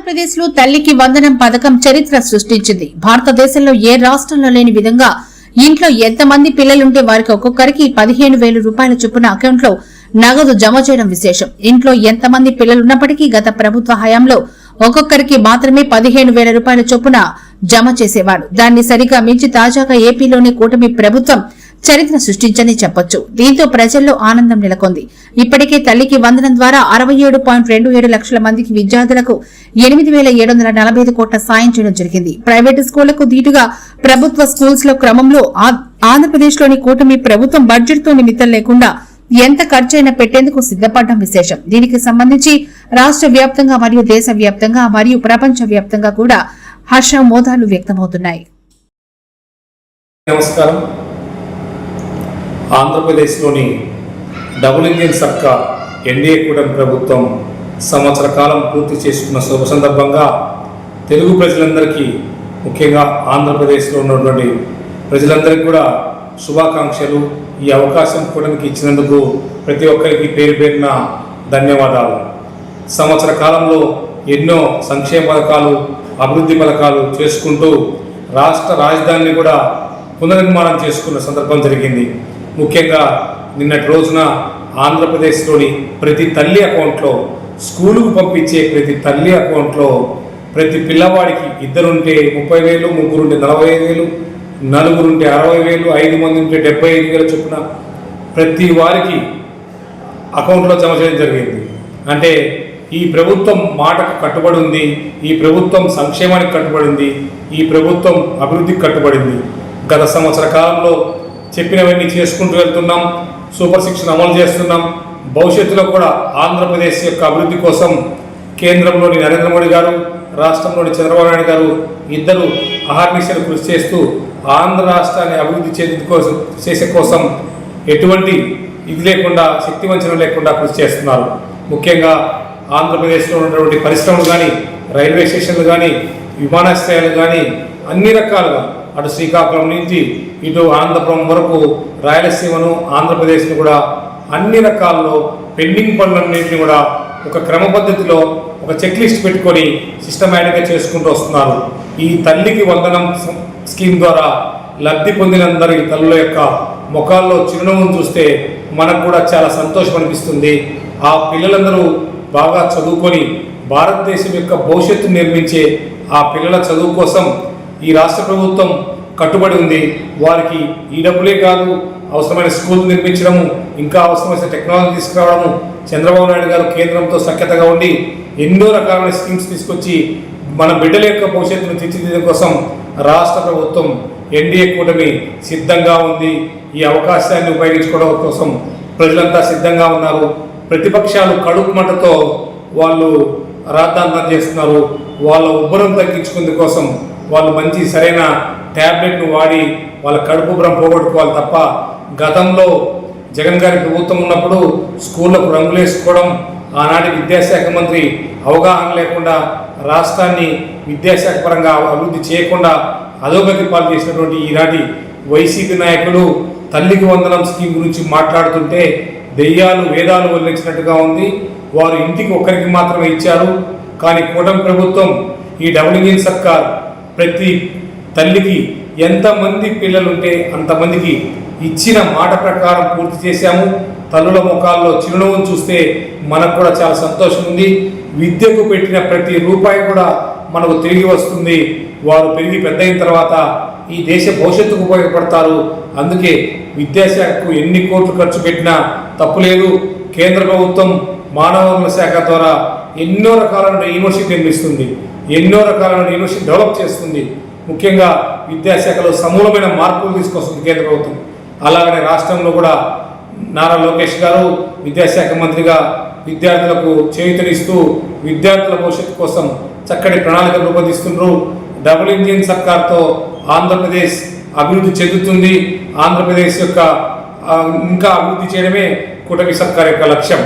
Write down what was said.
ఆంధ్రప్రదేశ్లో తల్లికి వందనం పథకం చరిత్ర సృష్టించింది. భారతదేశంలో ఏ రాష్ట్రంలో లేని విధంగా ఇంట్లో ఎంతమంది పిల్లలుంటే వారికి ఒక్కొక్కరికి పదిహేను వేల రూపాయల చొప్పున అకౌంట్లో నగదు జమ చేయడం విశేషం. ఇంట్లో ఎంతమంది పిల్లలున్నప్పటికీ గత ప్రభుత్వ హయాంలో ఒక్కొక్కరికి మాత్రమే పదిహేను వేల రూపాయల చొప్పున జమ చేసేవారు దాన్ని సరిగా మించి తాజాగా ఏపీలోని కూటమి ప్రభుత్వం చరిత్ర సృష్టించని చెప్పొచ్చు. దీంతో ప్రజల్లో ఆనందం నెలకొంది. ఇప్పటికే తల్లికి వందనం ద్వారా అరవై ఏడు పాయింట్ రెండు ఏడు లక్షల మందికి విద్యార్థులకు ఎనిమిది వేల ఏడు వందల నలభై ఐదు కోట్ల సాయం చేయడం జరిగింది. ప్రైవేటు స్కూళ్ళకు దీటుగా ప్రభుత్వ స్కూల్స్లో క్రమంలో ఆంధ్రప్రదేశ్లోని కూటమి ప్రభుత్వం బడ్జెట్తో నిమిత్తం లేకుండా ఎంత ఖర్చైనా పెట్టేందుకు సిద్దపడడం విశేషం. దీనికి సంబంధించి రాష్ట్ర వ్యాప్తంగా మరియు దేశ వ్యాప్తంగా మరియు ప్రపంచ వ్యాప్తంగా కూడా హర్షమోదాలు వ్యక్తమవుతున్నాయి. నమస్కారం. ఆంధ్రప్రదేశ్లోని డబుల్ ఇంజిన్ సర్కార్ ఎన్డీఏ కూటమి ప్రభుత్వం సంవత్సర కాలం పూర్తి చేసుకున్న శుభ సందర్భంగా తెలుగు ప్రజలందరికీ ముఖ్యంగా ఆంధ్రప్రదేశ్లో ఉన్నటువంటి ప్రజలందరికీ కూడా శుభాకాంక్షలు. ఈ అవకాశం కూటమికి ఇచ్చినందుకు ప్రతి ఒక్కరికి పేరు పేరున ధన్యవాదాలు. సంవత్సర కాలంలో ఎన్నో సంక్షేమ పథకాలు అభివృద్ధి పథకాలు చేసుకుంటూ రాష్ట్ర రాజధానిని కూడా పునర్నిర్మాణం చేసుకున్న సందర్భం జరిగింది. ముఖ్యంగా నిన్నటి రోజున ఆంధ్రప్రదేశ్లోని ప్రతి తల్లి అకౌంట్లో స్కూలుకు పంపించే ప్రతి తల్లి అకౌంట్లో ప్రతి పిల్లవాడికి ఇద్దరుంటే ముప్పై వేలు ముగ్గురుంటే నలభై ఐదు వేలు నలుగురుంటే అరవై వేలు ఐదు మంది ఉంటే డెబ్బై ఐదు వేల చొప్పున ప్రతి వారికి అకౌంట్లో జమ చేయడం జరిగింది. అంటే ఈ ప్రభుత్వం మాటకు కట్టుబడి ఉంది ఈ ప్రభుత్వం సంక్షేమానికి కట్టుబడి ఉంది ఈ ప్రభుత్వం అభివృద్ధికి కట్టుబడింది గత సంవత్సర కాలంలో చెప్పినవన్నీ చేసుకుంటూ వెళ్తున్నాం. సూపర్ శిక్షణ అమలు చేస్తున్నాం. భవిష్యత్తులో కూడా ఆంధ్రప్రదేశ్ యొక్క అభివృద్ధి కోసం కేంద్రంలోని నరేంద్ర మోడీ గారు రాష్ట్రంలోని చంద్రబాబు నాయుడు గారు ఇద్దరు అహర్నిశలు కృషి చేస్తూ ఆంధ్ర రాష్ట్రాన్ని అభివృద్ధి చేసే కోసం చేసే కోసం ఎటువంటి ఇది లేకుండా శక్తి వంచన లేకుండా కృషి చేస్తున్నారు. ముఖ్యంగా ఆంధ్రప్రదేశ్లో ఉన్నటువంటి పరిశ్రమలు కానీ రైల్వే స్టేషన్లు కానీ విమానాశ్రయాలు కానీ అన్ని రకాలుగా అటు శ్రీకాకుళం నుంచి ఇటు ఆంధ్రపురం వరకు రాయలసీమను ఆంధ్రప్రదేశ్ను కూడా అన్ని రకాల్లో పెండింగ్ పనులన్నింటినీ కూడా ఒక క్రమ పద్ధతిలో ఒక చెక్ లిస్ట్ పెట్టుకొని సిస్టమేటిక్గా చేసుకుంటూ వస్తున్నారు. ఈ తల్లికి వందనం స్కీమ్ ద్వారా లబ్ధి పొందినందరి తల్లుల యొక్క ముఖాల్లో చిరునవ్వును చూస్తే మనకు కూడా చాలా సంతోషం అనిపిస్తుంది. ఆ పిల్లలందరూ బాగా చదువుకొని భారతదేశం యొక్క భవిష్యత్తు నిర్మించే ఆ పిల్లల చదువు కోసం ఈ రాష్ట్ర ప్రభుత్వం కట్టుబడి ఉంది. వారికి ఈ డబ్బులే కాదు అవసరమైన స్కూల్ నిర్మించడము ఇంకా అవసరమైన టెక్నాలజీ తీసుకురావడము చంద్రబాబు నాయుడు గారు కేంద్రంతో సఖ్యతగా ఉండి ఎన్నో రకాలైన స్కీమ్స్ తీసుకొచ్చి మన బిడ్డల యొక్క భవిష్యత్తును తీర్చిదిద్దడం కోసం రాష్ట్ర ప్రభుత్వం ఎన్డీఏ కూటమి సిద్ధంగా ఉంది. ఈ అవకాశాన్ని ఉపయోగించుకోవడం కోసం ప్రజలంతా సిద్ధంగా ఉన్నారు. ప్రతిపక్షాలు కడుపు మంటతో వాళ్ళు రాద్ధాంతం చేస్తున్నారు. వాళ్ళ ఉబ్బరం తగ్గించుకుందుకోసం కోసం వాళ్ళు మంచి సరైన ట్యాబ్లెట్ను వాడి వాళ్ళ కడుపు భ్రం పోగొట్టుకోవాలి తప్ప గతంలో జగన్ గారి ప్రభుత్వం ఉన్నప్పుడు స్కూళ్ళకు రంగులేసుకోవడం ఆనాటి విద్యాశాఖ మంత్రి అవగాహన లేకుండా రాష్ట్రాన్ని విద్యాశాఖ పరంగా అభివృద్ధి చేయకుండా అధోగతి పాలు చేసినటువంటి ఈనాటి వైసీపీ నాయకులు తల్లికి వందనం స్కీమ్ గురించి మాట్లాడుతుంటే దెయ్యాలు వేదాలు వల్లించినట్టుగా ఉంది. వారు ఇంటికి ఒక్కరికి మాత్రమే ఇచ్చారు. కానీ కూటమి ప్రభుత్వం ఈ డబుల్ ఇంజిన్ సర్కార్ ప్రతి తల్లికి ఎంతమంది పిల్లలుంటే అంతమందికి ఇచ్చిన మాట ప్రకారం పూర్తి చేశాము. తల్లుల ముఖాల్లో చిరునవ్వును చూస్తే మనకు కూడా చాలా సంతోషం ఉంది. విద్యకు పెట్టిన ప్రతి రూపాయి కూడా మనకు తిరిగి వస్తుంది. వారు పెరిగి పెద్ద అయిన తర్వాత ఈ దేశ భవిష్యత్తుకు ఉపయోగపడతారు. అందుకే విద్యాశాఖకు ఎన్ని కోట్లు ఖర్చు పెట్టినా తప్పు లేదు కేంద్ర ప్రభుత్వం మానవ శాఖ ద్వారా ఎన్నో రకాలైన యూనివర్సిటీ నిర్మిస్తుంది. ఎన్నో రకాలైన యూనివర్సిటీ డెవలప్ చేస్తుంది. ముఖ్యంగా విద్యాశాఖలో సమూలమైన మార్పులు తీసుకొస్తుంది కేంద్ర ప్రభుత్వం. అలాగనే రాష్ట్రంలో కూడా నారా లోకేష్ గారు విద్యాశాఖ మంత్రిగా విద్యార్థులకు చేయుతనిస్తూ విద్యార్థుల భవిష్యత్తు కోసం చక్కటి ప్రణాళికలు రూపొందిస్తున్నారు డబుల్ ఇంజిన్ సర్కార్తో ఆంధ్రప్రదేశ్ అభివృద్ధి చెందుతుంది. ఆంధ్రప్రదేశ్ యొక్క ఇంకా అభివృద్ధి చేయడమే కూటమి సర్కార్ యొక్క లక్ష్యం.